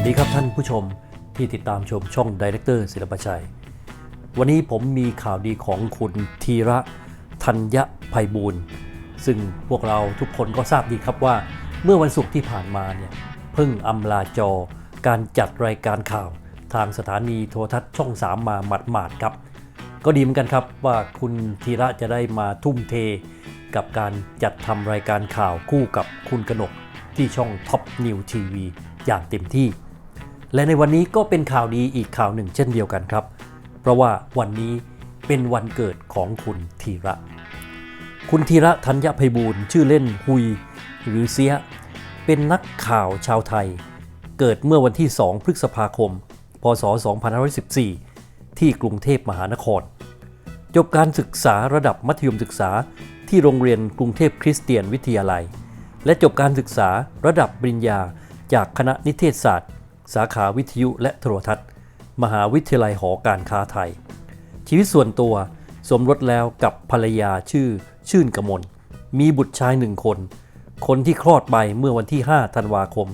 วัสดีครับท่านผู้ชมที่ติดตามชมช่องดีเรคเตอร์ศิลปชัย วันนี้ผมมีข่าวดีของคุณธีระธัญไพบูลย์ซึ่งพวกเราทุกคนก็ทราบดีครับว่า เมื่อวันศุกร์ที่ผ่านมาเนี่ยเพิ่งอำลาจอการจัดรายการข่าวทางสถานีโทรทัศน์ช่อง 3 มาหมาดๆครับ ก็ดีเหมือนกันครับว่าคุณธีระจะได้มาทุ่มเท กับการจัดทำรายการข่าวคู่กับคุณกนกที่ช่องท็อปนิวทีวีอย่างเต็มที่ และในวันนี้ก็เป็นข่าวดีอีกข่าวหนึ่งเช่นเดียวกันครับ เพราะว่าวันนี้เป็นวันเกิดของคุณธีระ คุณธีระธัญไพบูลย์ชื่อเล่นฮุย หรือเสีย เป็นนักข่าวชาวไทย เกิดเมื่อวันที่ 2 พฤษภาคม พศ 2514 ที่กรุงเทพมหานคร จบการศึกษาระดับมัธยมศึกษาที่โรงเรียนกรุงเทพคริสเตียนวิทยาลัย และจบการศึกษาระดับปริญญาจากคณะนิเทศศาสตร์ สาขาวิทยุและโทรทัศน์ มหาวิทยาลัยหอการค้าไทย ชีวิตส่วนตัวสมรสแล้วกับภรรยาชื่อชื่นกมล มีบุตรชายหนึ่งคน คนที่คลอดไปเมื่อวันที่ 5 ธันวาคม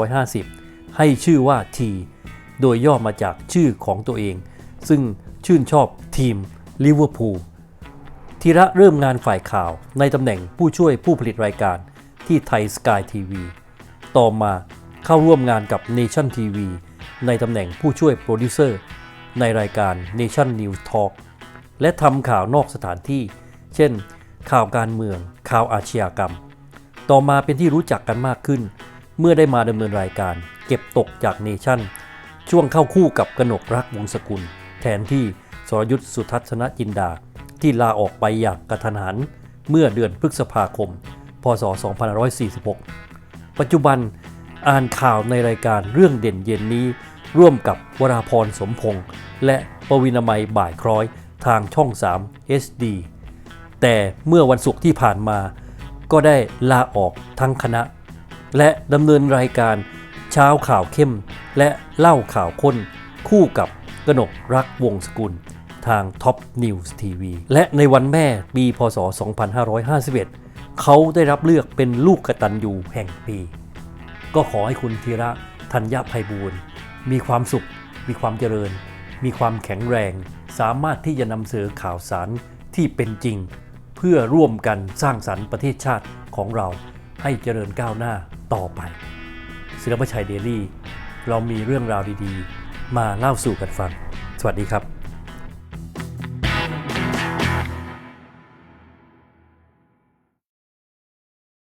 2550 ให้ชื่อว่าที โดยย่อมาจากชื่อของตัวเอง ซึ่งชื่นชอบทีมลิเวอร์พูลธีระเริ่มงานฝ่ายข่าวในตำแหน่งผู้ช่วยผู้ผลิตรายการที่ไทยสกายทีวี ต่อมา เข้าร่วมงานกับ Nation TV ในตำแหน่งผู้ช่วยโปรดิวเซอร์ในรายการ Nation News Talk และทำข่าวนอกสถานที่ เช่น ข่าวการเมือง ข่าวอาชญากรรม ต่อมาเป็นที่รู้จักกันมากขึ้น เมื่อได้มาดำเนินรายการ เก็บตกจากเนชั่น ช่วงเข้าคู่กับกนกรักวงศกุล แทนที่สรยุทธสุทัศนจินดา ที่ลาออกไปอย่างกระทันหัน เมื่อเดือนพฤษภาคม พศ 2546 ปัจจุบัน อ่านข่าวในรายการเรื่องเด่นเย็นนี้ ร่วมกับวราพรสมพงษ์และปวินามัยบ่ายคล้อยทางช่อง3 HD แต่เมื่อวันศุกร์ที่ผ่านมา ก็ได้ลาออกทั้งคณะ และดำเนินรายการเช้าข่าวเข้ม และเล่าข่าวค้น คู่กับกนกรักวงศกุล ทาง Top News TV และในวันแม่ปีพศ 2551 เขาได้รับเลือกเป็นลูกกระตัญญูแห่งปี ก็ขอให้คุณธีระธัญญไพบูลย์มีความสุข มีความเจริญ มีความแข็งแรง สามารถที่จะนำเสนอข่าวสารที่เป็นจริง เพื่อร่วมกันสร้างสรรค์ประเทศชาติของเราให้เจริญก้าวหน้าต่อไปศิลปชัยเดลี่ เรามีเรื่องราวดีๆ มาเล่าสู่กันฟัง สวัสดีครับ